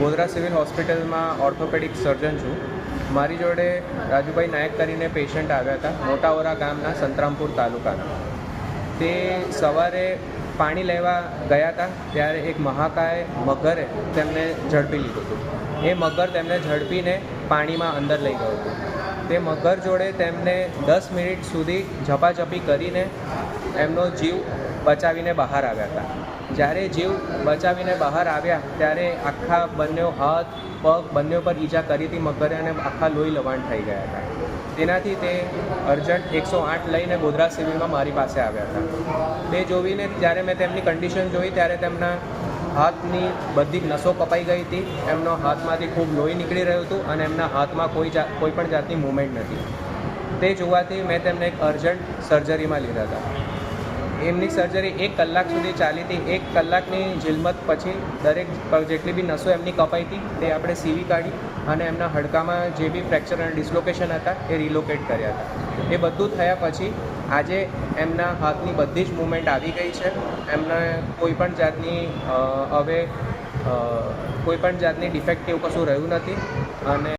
Godhra civil હોસ્પિટલમાં orthopaedic surgeon છું. મારી જોડે રાજુભાઈ નાયક કરીને પેશન્ટ આવ્યા હતા, મોટાઓરા ગામના સંતરામપુર તાલુકાના. તે સવારે પાણી લેવા ગયા હતા, ત્યારે એક મહાકાય મગરે તેમને ઝડપી લીધું હતું. એ મગર તેમને ઝડપીને પાણીમાં અંદર લઈ ગયું હતું. તે મગર જોડે તેમને દસ મિનિટ સુધી ઝપાઝપી કરીને એમનો જીવ બચાવીને બહાર આવ્યા હતા. જ્યારે જીવ બચાવીને બહાર આવ્યા, ત્યારે આખા બંને હાથ, પગ બંને પર ઈજા કરી હતી મગરે અને આખા લોહી લવાણ થઈ ગયા હતા. તેનાથી તે અર્જન્ટ એકસો આઠ લઈને ગોધરા સિવિલમાં મારી પાસે આવ્યા હતા. તે જોઈને જ્યારે મેં તેમની કન્ડિશન જોઈ, ત્યારે તેમના હાથની બધી નસો કપાઈ ગઈ હતી. એમનો હાથમાંથી ખૂબ લોહી નીકળી રહ્યું હતું અને એમના હાથમાં કોઈ જા, કોઈ પણ જાતની મૂવમેન્ટ નથી. તે જોવાથી મેં તેમને એક અર્જન્ટ સર્જરીમાં લીધા હતા. એમની સર્જરી એક કલાક સુધી ચાલી હતી. એક કલાકની જિલમત પછી દરેક જેટલી બી નસો એમની કપાઈ હતી, તે આપણે સીવી કાઢી અને એમના હડકામાં જે બી ફ્રેક્ચર અને ડિસ્લોકેશન હતા, એ રિલોકેટ કર્યા હતા. એ બધું થયા પછી આજે એમના હાથની બધી જ મુમેન્ટ આવી ગઈ છે. એમને કોઈ પણ જાતની હવે કોઈ પણ જાતની ડિફેક્ટ એવું કશું રહ્યું નથી. અને